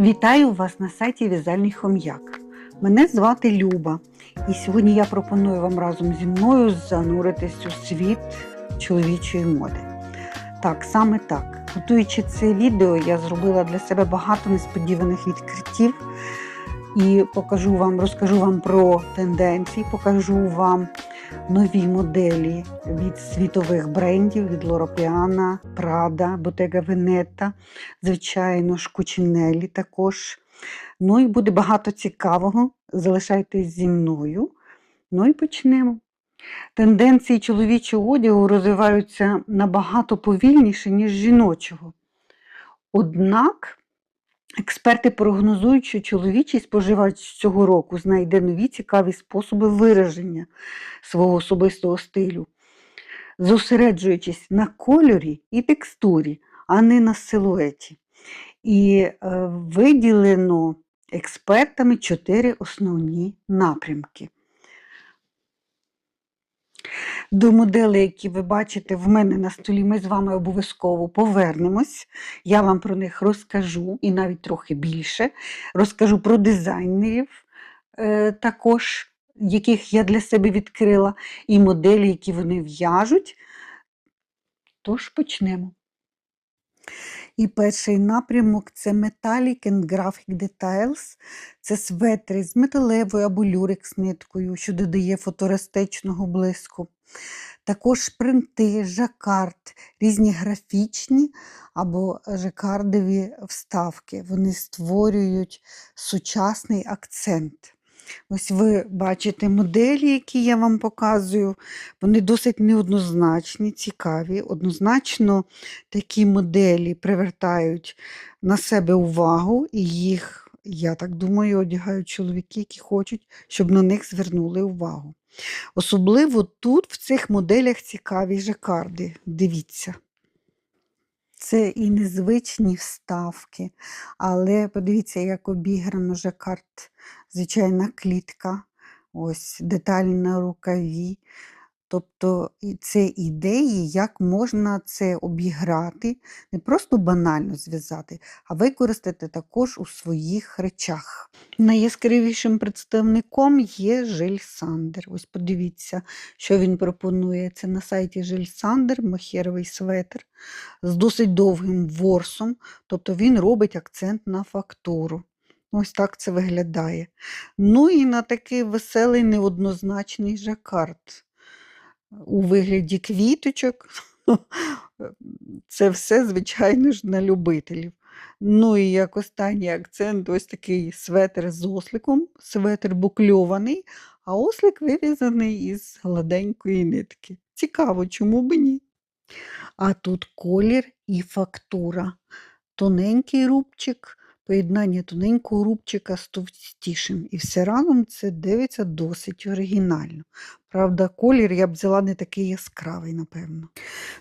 Вітаю вас на сайті В'язальний хом'як. Мене звати Люба, і сьогодні я пропоную вам разом зі мною зануритись у світ чоловічої моди. Так, саме так. Готуючи це відео, я зробила для себе багато несподіваних відкриттів і покажу вам, розкажу вам про тенденції, покажу вам нові моделі від світових брендів, від Лоропіана, Prada, Bottega Veneta, звичайно ж, Кучинелі також. Ну і буде багато цікавого. Залишайтесь зі мною. Ну і почнемо. Тенденції чоловічого одягу розвиваються набагато повільніше, ніж жіночого. Однак експерти прогнозують, що чоловічий споживач цього року знайде нові цікаві способи вираження свого особистого стилю, зосереджуючись на кольорі і текстурі, а не на силуеті. І е, виділено експертами чотири основні напрямки. До моделей, які ви бачите в мене на столі, ми з вами обов'язково повернемось. Я вам про них розкажу і навіть трохи більше. Розкажу про дизайнерів е, також, яких я для себе відкрила, і моделі, які вони в'яжуть. Тож почнемо. І перший напрямок це Metallic and Graphic Details. Це светри з металевою або люрекс ниткою, що додає фотористичного блиску. Також принти, жакард, різні графічні або жакардові вставки. Вони створюють сучасний акцент. Ось ви бачите моделі, які я вам показую. Вони досить неоднозначні, цікаві. Однозначно такі моделі привертають на себе увагу, і їх, я так думаю, одягають чоловіки, які хочуть, щоб на них звернули увагу. Особливо тут, в цих моделях, цікаві жакарди. Дивіться. Це і незвичні вставки, але подивіться, як обіграно карт. звичайна клітка, ось деталь на рукаві. Тобто це ідеї, як можна це обіграти, не просто банально зв'язати, а використати також у своїх речах. Найяскравішим представником є Жиль Сандер. Ось подивіться, що він пропонує. Це на сайті Жиль Сандер, мохеровий светр з досить довгим ворсом, тобто він робить акцент на фактуру. Ось так це виглядає. Ну і на такий веселий неоднозначний жакард у вигляді квіточок. Це все, звичайно ж, на любителів. Ну і як останній акцент, ось такий светр з осликом, светр букльований, а ослик вив'язаний із гладенької нитки. Цікаво, чому б ні? А тут колір і фактура. Тоненький рубчик, поєднання тоненького рубчика з товстішим. І все разом це дивиться досить оригінально. Правда, колір я б взяла не такий яскравий, напевно.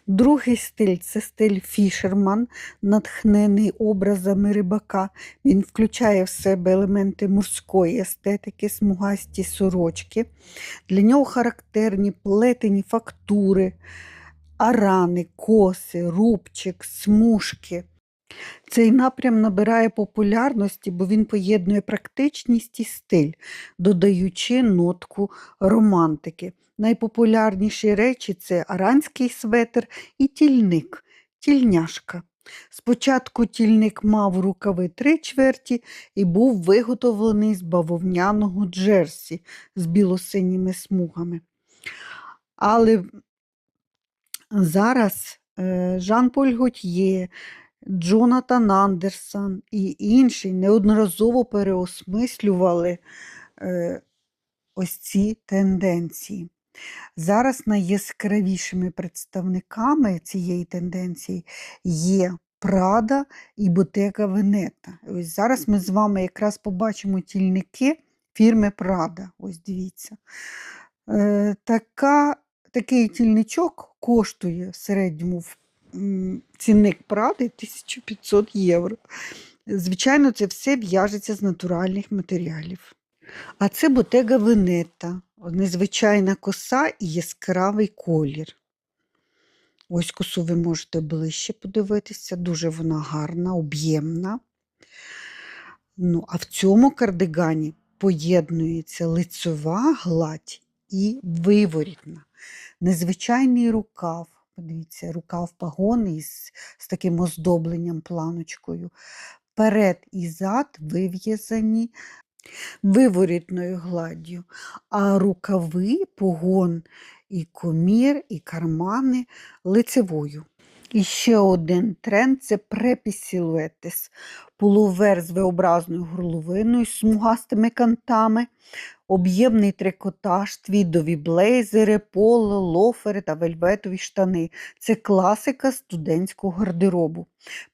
Другий стиль це стиль Фішерман, натхнений образами рибака. Він включає в себе елементи морської естетики, смугасті сорочки. Для нього характерні плетені фактури, арани, коси, рубчик, смужки. Цей напрям набирає популярності, бо він поєднує практичність і стиль, додаючи нотку романтики. Найпопулярніші речі це аранський светр і тільник, тільняшка. Спочатку тільник мав рукави три чверті і був виготовлений з бавовняного джерсі з білосиніми смугами. Але зараз е, Жан-Поль Готьє, Джонатан Андерсон і інші неодноразово переосмислювали е, ось ці тенденції. Зараз найяскравішими представниками цієї тенденції є Прада і Ботека Венета. Ось зараз ми з вами якраз побачимо тільники фірми Прада. Ось дивіться. Е, така, такий тільничок коштує в середньому в цінник Пради 1500 євро. Звичайно, це все в'яжеться з натуральних матеріалів. А це ботега Венета, незвичайна коса і яскравий колір. Ось косу ви можете ближче подивитися, дуже вона гарна, об'ємна. Ну, а в цьому кардигані поєднується лицьова гладь і виворітна. Незвичайний рукав. Подивіться, рукав пагони з, з таким оздобленням планочкою. Перед і зад вив'язані виворітною гладдю, а рукави, погон і комір, і кармани лицевою. І ще один тренд це препісілуетис. Пуловер з V-образною горловиною, смугастими кантами, об'ємний трикотаж, твідові блейзери, поло, лофери та вельветові штани. Це класика студентського гардеробу.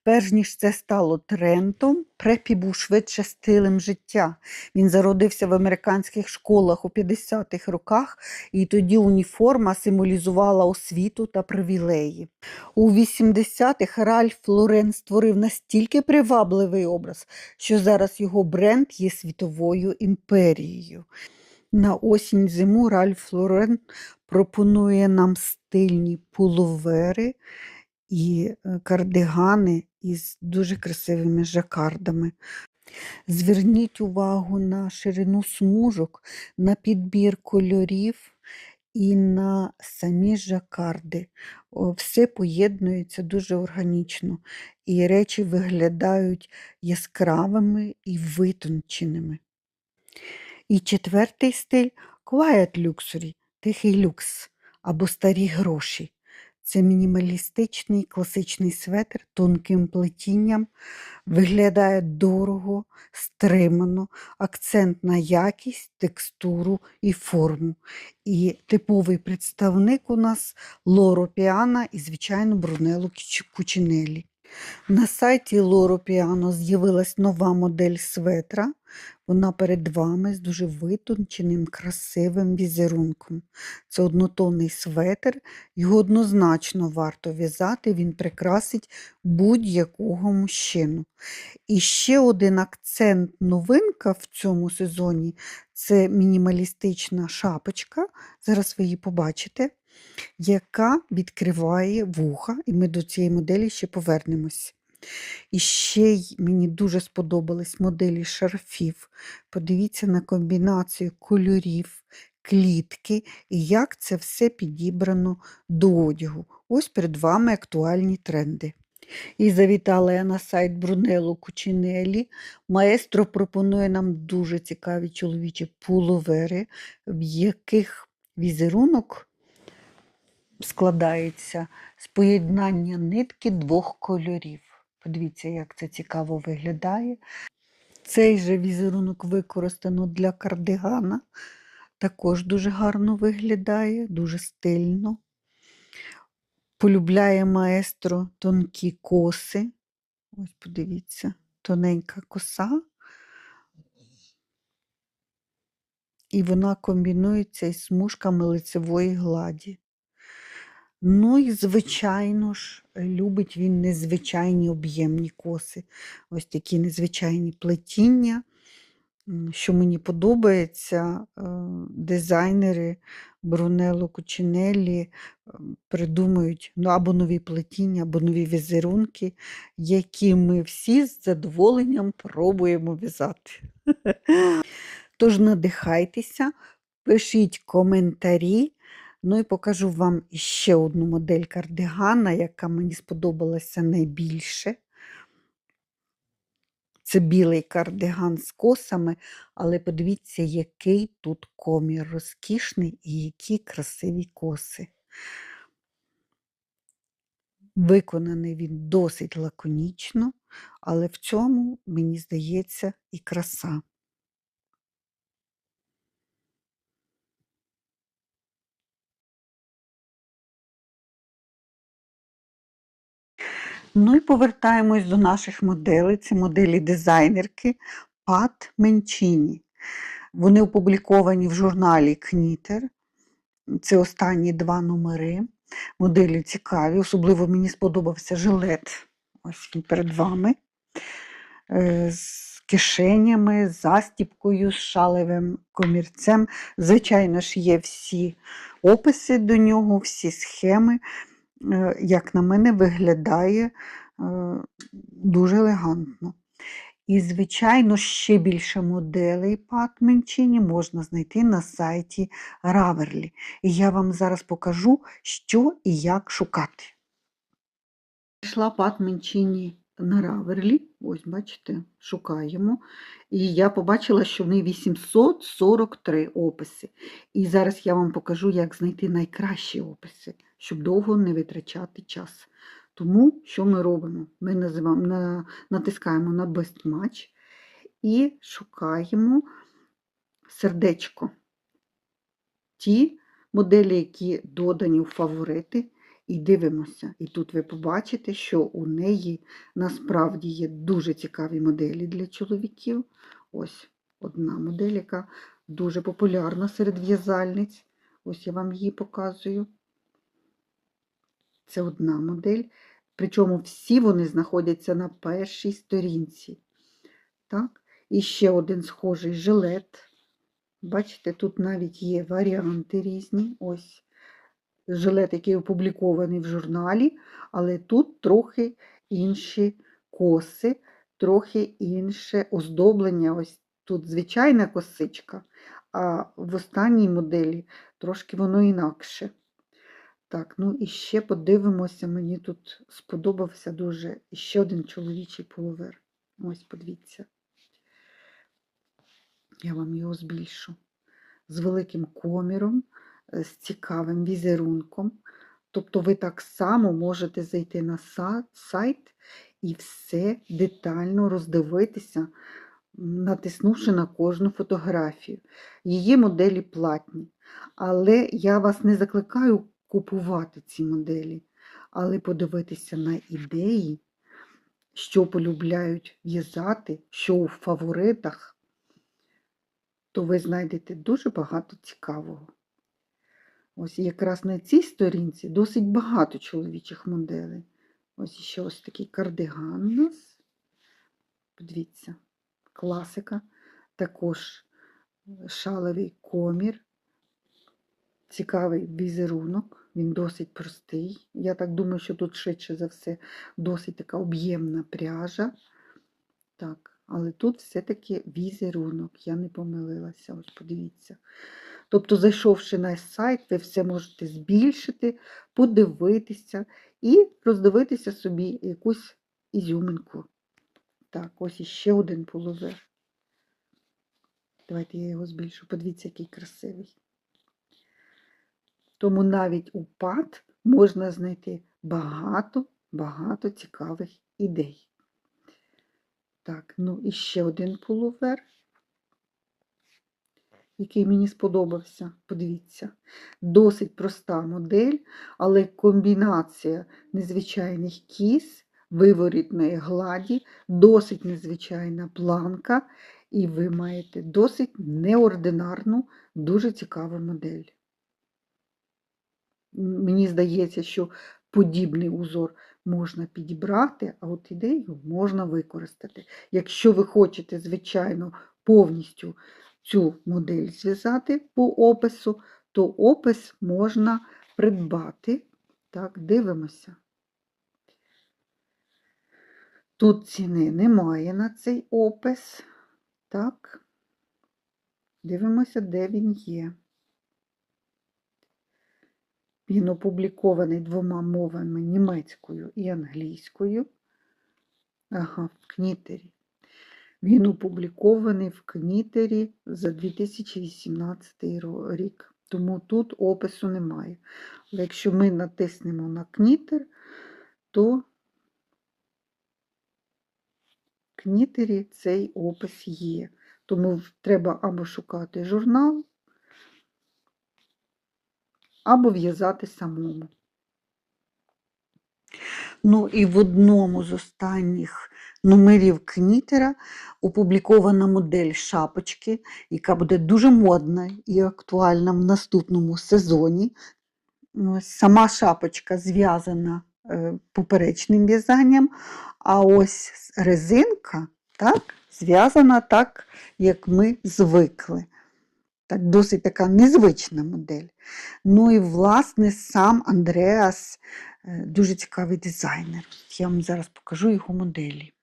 Перш ніж це стало трендом, препі був швидше стилем життя. Він зародився в американських школах у 50-х роках, і тоді уніформа символізувала освіту та привілеї. У 80-х Ральф Лорен створив настільки привабливий образ, що зараз його бренд є світовою імперією. На осінь зиму Ральф Лорен пропонує нам стильні пуловери і е, кардигани із дуже красивими жакардами. Зверніть увагу на ширину смужок, на підбір кольорів і на самі жакарди. Все поєднується дуже органічно, і речі виглядають яскравими і витонченими. І четвертий стиль Quiet Luxury, тихий люкс або старі гроші. Це мінімалістичний класичний светр тонким плетінням, виглядає дорого, стримано, акцент на якість, текстуру і форму. І типовий представник у нас Лоро Піана і, звичайно, Брунелло Кіч- Кучинеллі. На сайті Лоро Піано з'явилась нова модель светра. Вона перед вами з дуже витонченим, красивим візерунком. Це однотонний светр, його однозначно варто в'язати, він прикрасить будь-якого мужчину. І ще один акцент новинка в цьому сезоні це мінімалістична шапочка. Зараз ви її побачите, яка відкриває вуха, і ми до цієї моделі ще повернемось. І ще й мені дуже сподобались моделі шарфів. Подивіться на комбінацію кольорів, клітки і як це все підібрано до одягу. Ось перед вами актуальні тренди. І завітала я на сайт Брунелло Кучинелі. Маестро пропонує нам дуже цікаві чоловічі пуловери, в яких візерунок складається з поєднання нитки двох кольорів. Подивіться, як це цікаво виглядає. Цей же візерунок використано для кардигана. Також дуже гарно виглядає, дуже стильно. Полюбляє маестро тонкі коси. Ось подивіться, тоненька коса. І вона комбінується із смужками лицевої гладі. Ну і, звичайно ж, любить він незвичайні об'ємні коси. Ось такі незвичайні плетіння. Що мені подобається, е, дизайнери Брунелло Кучинеллі придумують ну, або нові плетіння, або нові візерунки, які ми всі з задоволенням пробуємо в'язати. Тож надихайтеся, пишіть коментарі. Ну і покажу вам ще одну модель кардигана, яка мені сподобалася найбільше. Це білий кардиган з косами, але подивіться, який тут комір розкішний і які красиві коси. Виконаний він досить лаконічно, але в цьому, мені здається, і краса. Ну і повертаємось до наших моделей. Це моделі дизайнерки Пат Менчіні. Вони опубліковані в журналі Кнітер. Це останні два номери. Моделі цікаві. Особливо мені сподобався жилет. Ось він перед вами. Е, З кишенями, з застіпкою, з шалевим комірцем. Звичайно ж, є всі описи до нього, всі схеми. Е, Як на мене, виглядає е, дуже елегантно. І, звичайно, ще більше моделей по Атменчині можна знайти на сайті Раверлі. І я вам зараз покажу, що і як шукати. Пішла Пат Менчині на Раверлі, ось бачите, шукаємо. І я побачила, що в неї 843 описи. І зараз я вам покажу, як знайти найкращі описи, щоб довго не витрачати час. Тому що ми робимо? Ми називаємо, на, натискаємо на Best Match і шукаємо сердечко. Ті моделі, які додані у фаворити, і дивимося. І тут ви побачите, що у неї насправді є дуже цікаві моделі для чоловіків. Ось одна модель, яка дуже популярна серед в'язальниць. Ось я вам її показую. Це одна модель. Причому всі вони знаходяться на першій сторінці. Так? І ще один схожий жилет. Бачите, тут навіть є варіанти різні. Ось жилет, який опублікований в журналі, але тут трохи інші коси, трохи інше оздоблення. Ось тут звичайна косичка, а в останній моделі трошки воно інакше. Так, ну і ще подивимося, мені тут сподобався дуже ще один чоловічий пуловер. Ось, подивіться. Я вам його збільшу. З великим коміром, з цікавим візерунком. Тобто ви так само можете зайти на сайт і все детально роздивитися, натиснувши на кожну фотографію. Її моделі платні. Але я вас не закликаю купувати ці моделі, але подивитися на ідеї, що полюбляють в'язати, що у фаворитах, то ви знайдете дуже багато цікавого. Ось якраз на цій сторінці досить багато чоловічих моделей. Ось ще ось такий кардиган у нас. Подивіться, класика. Також шаловий комір. Цікавий візерунок, він досить простий. Я так думаю, що тут швидше за все досить така об'ємна пряжа. Так, але тут все-таки візерунок, я не помилилася, ось подивіться. Тобто, зайшовши на сайт, ви все можете збільшити, подивитися і роздивитися собі якусь ізюминку. Так, ось іще один половер. Давайте я його збільшу. Подивіться, який красивий. Тому навіть у ПАД можна знайти багато-багато цікавих ідей. Так, ну і ще один пуловер, який мені сподобався. Подивіться, досить проста модель, але комбінація незвичайних кіз, виворітної гладі, досить незвичайна планка, і ви маєте досить неординарну, дуже цікаву модель. Мені здається, що подібний узор можна підібрати, а от ідею можна використати. Якщо ви хочете, звичайно, повністю цю модель зв'язати по опису, то опис можна придбати. Так, дивимося. Тут ціни немає на цей опис. Так, дивимося, де він є. Він опублікований двома мовами німецькою і англійською. Ага, в Кнітері. Він опублікований в Кнітері за 2018 рік. Тому тут опису немає. Але якщо ми натиснемо на Кнітер, то в Кнітері цей опис є. Тому треба або шукати журнал, або в'язати самому. Ну і в одному з останніх номерів Кнітера опублікована модель шапочки, яка буде дуже модна і актуальна в наступному сезоні. Сама шапочка зв'язана е, поперечним в'язанням, а ось резинка так, зв'язана так, як ми звикли. Так, досить така незвична модель. Ну і, власне, сам Андреас е, дуже цікавий дизайнер. Я вам зараз покажу його моделі.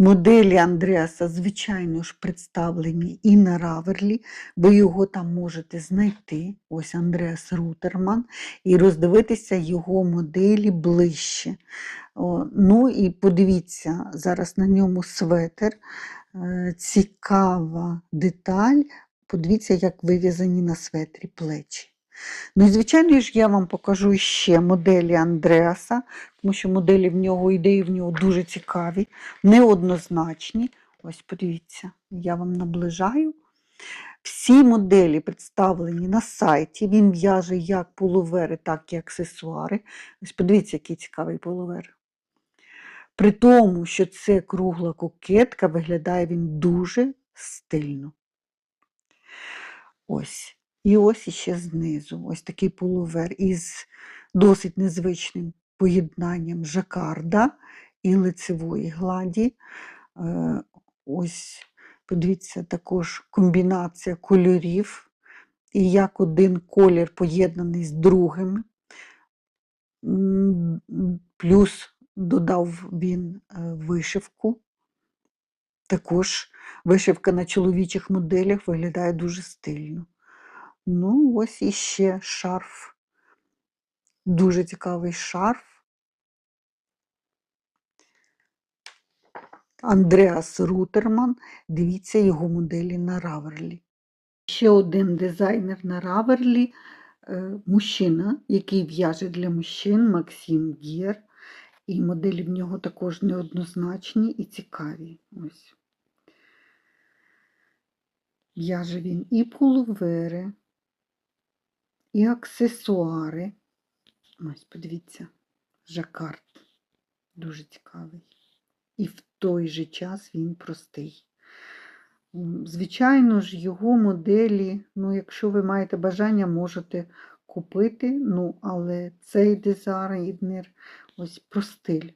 Моделі Андреаса, звичайно ж, представлені і на Раверлі. Ви його там можете знайти. Ось Андреас Рутерман, і роздивитися його моделі ближче. Ну і подивіться, зараз на ньому светер. Е, Цікава деталь. Подивіться, як вив'язані на светрі плечі. Ну і звичайно ж, я вам покажу ще моделі Андреаса, тому що моделі в нього, ідеї в нього дуже цікаві, неоднозначні. Ось подивіться, я вам наближаю. Всі моделі представлені на сайті. Він в'яже як полувери, так і аксесуари. Ось подивіться, який цікавий полувер. При тому, що це кругла кокетка, виглядає він дуже стильно. Ось. І ось іще знизу. Ось такий полувер із досить незвичним поєднанням жакарда і лицевої гладі. Е, Ось, подивіться, також комбінація кольорів, і як один колір поєднаний з другим. Плюс додав він е, вишивку. Також вишивка на чоловічих моделях виглядає дуже стильно. Ну, ось іще шарф. Дуже цікавий шарф. Андреас Рутерман. Дивіться його моделі на Раверлі. Ще один дизайнер на Раверлі е, мужчина, який в'яже для мужчин Максим Гєр. І моделі в нього також неоднозначні і цікаві. Ось. В'яже він і пуловери, і аксесуари. Ось, подивіться, жакард. Дуже цікавий. І в той же час він простий. Звичайно ж, його моделі, ну, якщо ви маєте бажання, можете купити. Ну, але цей дизайнер ось про стиль.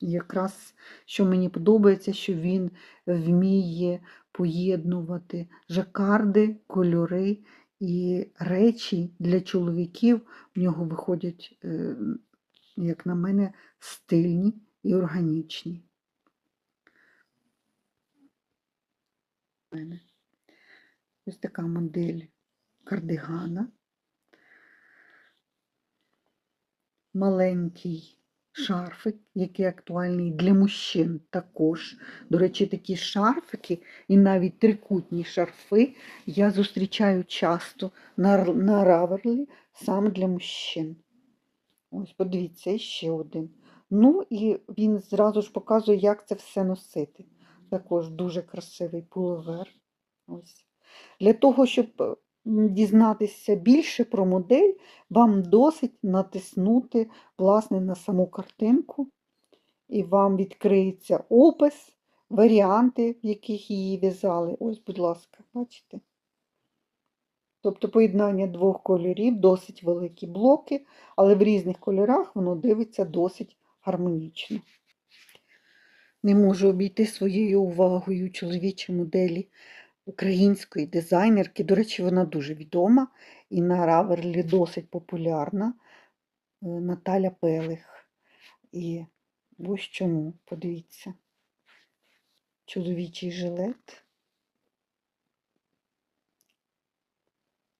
Якраз що мені подобається, що він вміє поєднувати жакарди, кольори і речі для чоловіків. В нього виходять, е, як на мене, стильні і органічні. Ось така модель кардигана. Маленький шарфик, який актуальний для мужчин також. До речі, такі шарфики і навіть трикутні шарфи я зустрічаю часто на, на Раверлі саме для мужчин. Ось, подивіться, ще один. Ну і він зразу ж показує, як це все носити. Також дуже красивий пуловер. Ось. Для того, щоб е, дізнатися більше про модель, вам досить натиснути власне на саму картинку, і вам відкриється опис, варіанти, в яких її в'язали. Ось, будь ласка, бачите? Тобто поєднання двох кольорів, досить великі блоки, але в різних кольорах воно дивиться досить гармонічно. Не можу обійти своєю увагою чоловічі моделі української дизайнерки. До речі, вона дуже відома і на Раверлі досить популярна. е, Наталя Пелих. І ось чому, подивіться, чоловічий жилет.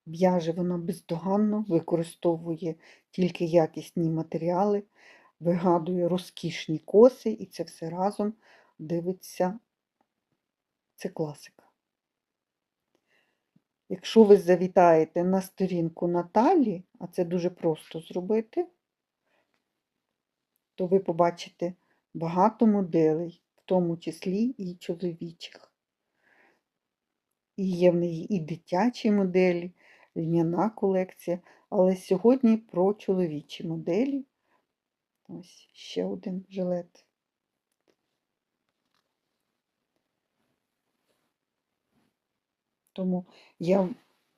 В'яже вона бездоганно, використовує тільки якісні матеріали, вигадує розкішні коси, і це все разом дивиться. Це класика. Якщо ви завітаєте на сторінку Наталі, а це дуже просто зробити, то ви побачите багато моделей, в тому числі і чоловічих. І є в неї і дитячі моделі, льняна колекція, але сьогодні про чоловічі моделі. Ось ще один жилет. Тому я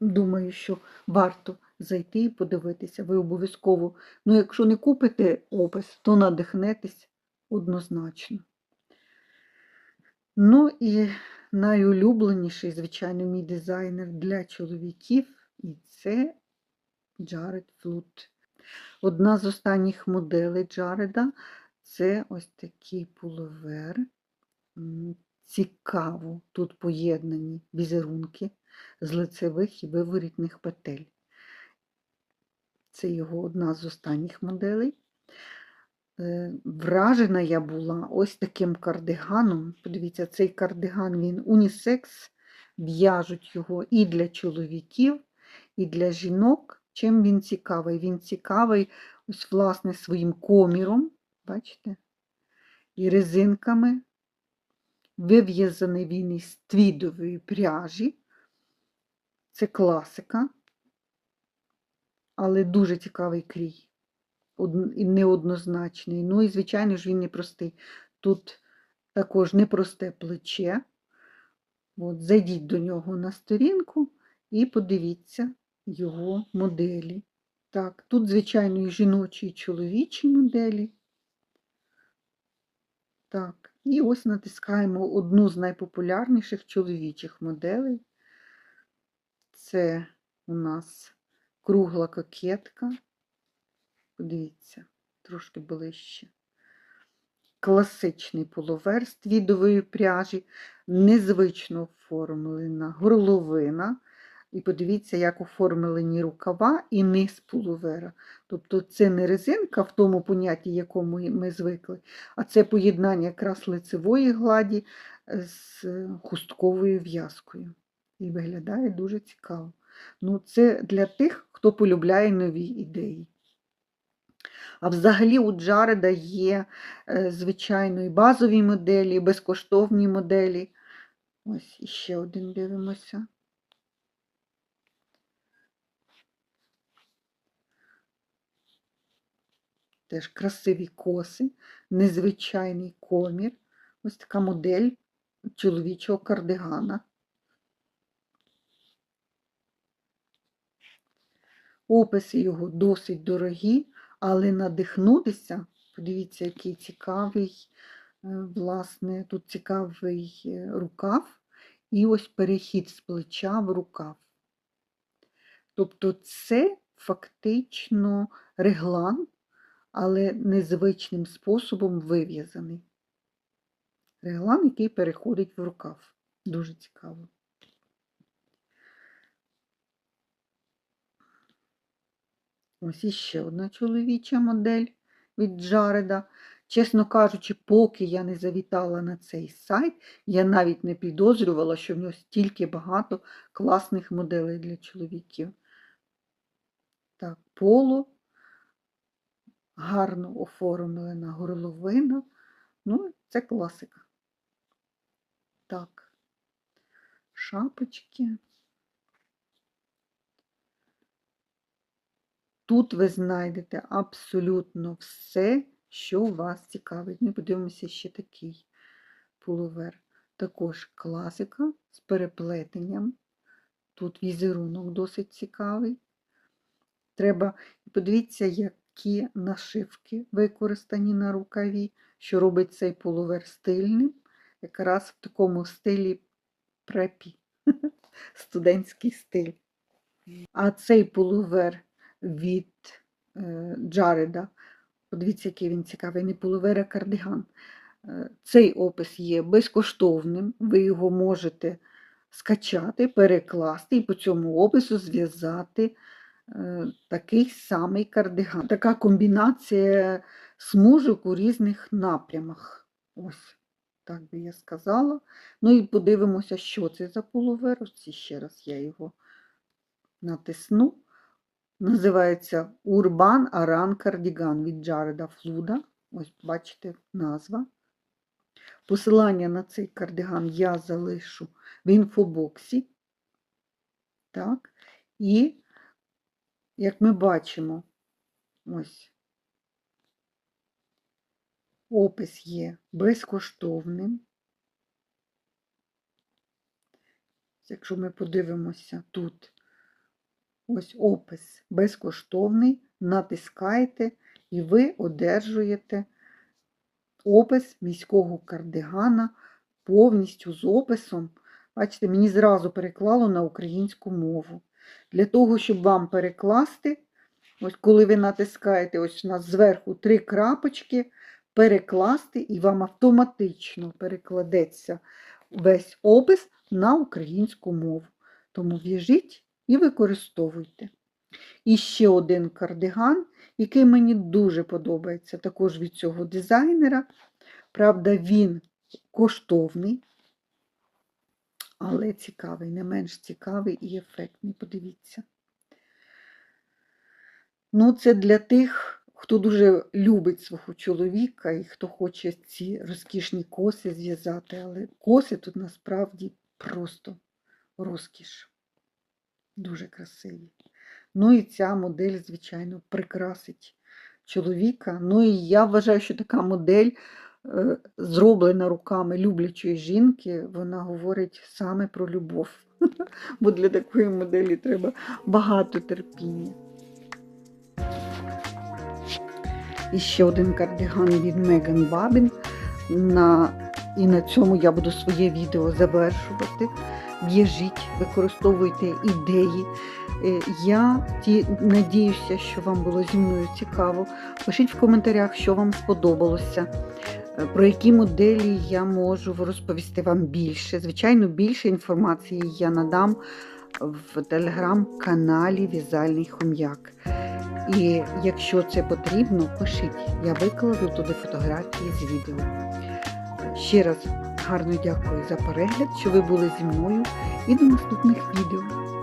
думаю, що варто зайти і подивитися. Ви обов'язково, ну якщо не купите опис, то надихнетесь однозначно. Ну і найулюбленіший, звичайно, мій дизайнер для чоловіків, і це Джаред Флут. Одна з останніх моделей Джареда це ось такий пуловер. Цікаво тут поєднані візерунки з лицевих і виворітних петель. Це його одна з останніх моделей. Е, Вражена я була ось таким кардиганом. Подивіться, цей кардиган він унісекс, в'яжуть його і для чоловіків, і для жінок. Чим він цікавий? Він цікавий ось, власне, своїм коміром, бачите, і резинками. Вив'язаний він із твідової пряжі. Це класика, але дуже цікавий крій і неоднозначний. Ну і, звичайно ж, він непростий. Тут також непросте плече. От, зайдіть до нього на сторінку і подивіться його моделі. Так, тут, звичайно, і жіночі, і чоловічі моделі. Так, і ось натискаємо одну з найпопулярніших чоловічих моделей. Це у нас кругла кокетка. Подивіться, трошки ближче. Класичний половер з твідової пряжі, незвично оформлена горловина. І подивіться, як оформлені рукава і низ половера. Тобто це не резинка в тому понятті, якому ми звикли, а це поєднання якраз лицевої гладі з хустковою в'язкою. І виглядає дуже цікаво. Ну, це для тих, хто полюбляє нові ідеї. А взагалі у Джареда є, е, звичайно, і базові моделі, і безкоштовні моделі. Ось іще один дивимося. Теж красиві коси, незвичайний комір. Ось така модель чоловічого кардигана. Описи його досить дорогі, але надихнутися, подивіться, який цікавий, е, власне, тут цікавий е, рукав, і ось перехід з плеча в рукав. Тобто це фактично реглан, але незвичним способом вив'язаний. Реглан, який переходить в рукав. Дуже цікаво. Ось іще одна чоловіча модель від Джареда. Чесно кажучи, поки я не завітала на цей сайт, я навіть не підозрювала, що в нього стільки багато класних моделей для чоловіків. Так, поло, гарно оформлена горловина. Ну, це класика. Так, шапочки. Тут ви знайдете абсолютно все, що вас цікавить. Ми подивимося ще такий пуловер. Також класика з переплетенням. Тут візерунок досить цікавий. Треба, подивіться, які нашивки використані на рукаві, що робить цей пуловер стильним. Якраз в такому стилі препі, студентський стиль. А цей пуловер від е, Джареда. Подивіться, який він цікавий, не пуловер, а кардиган. Е, Цей опис є безкоштовним, ви його можете скачати, перекласти і по цьому опису зв'язати такий самий кардиган. Така комбінація смужок у різних напрямах. Ось, так би я сказала. Ну і подивимося, що це за пуловер. Ось ще раз я його натисну. Називається Урбан Аран Кардіган від Джареда Флуда. Ось бачите назва. Посилання на цей кардиган я залишу в інфобоксі. Так. І, як ми бачимо, ось опис є безкоштовним. Якщо ми подивимося тут, ось опис безкоштовний, натискаєте і ви одержуєте опис міського кардигана повністю з описом. Бачите, мені зразу переклало на українську мову. Для того, щоб вам перекласти, ось коли ви натискаєте, ось у зверху три крапочки, перекласти, і вам автоматично перекладеться весь опис на українську мову. Тому в'яжіть і використовуйте. І ще один кардиган, який мені дуже подобається, також від цього дизайнера. Правда, він коштовний, але цікавий, не менш цікавий і ефектний. Подивіться. Ну, це для тих, хто дуже любить свого чоловіка і хто хоче ці розкішні коси зв'язати, але коси тут насправді просто розкіш. Дуже красиві. Ну і ця модель, звичайно, прикрасить чоловіка. Ну і я вважаю, що така модель, зроблена руками люблячої жінки, вона говорить саме про любов. Бо для такої моделі треба багато терпіння. І ще один кардиган від Меган Бабін. На... І на цьому я буду своє відео завершувати. В'яжіть, використовуйте ідеї. Е, Я ті, надіюся, що вам було зі мною цікаво. Пишіть в коментарях, що вам сподобалося, е, про які моделі я можу розповісти вам більше. Звичайно, більше інформації я надам в телеграм-каналі В'язальний хом'як. І якщо це потрібно, пишіть. Я викладу туди фотографії з відео. Ще раз гарно дякую за перегляд, що ви були зі мною і до наступних відео.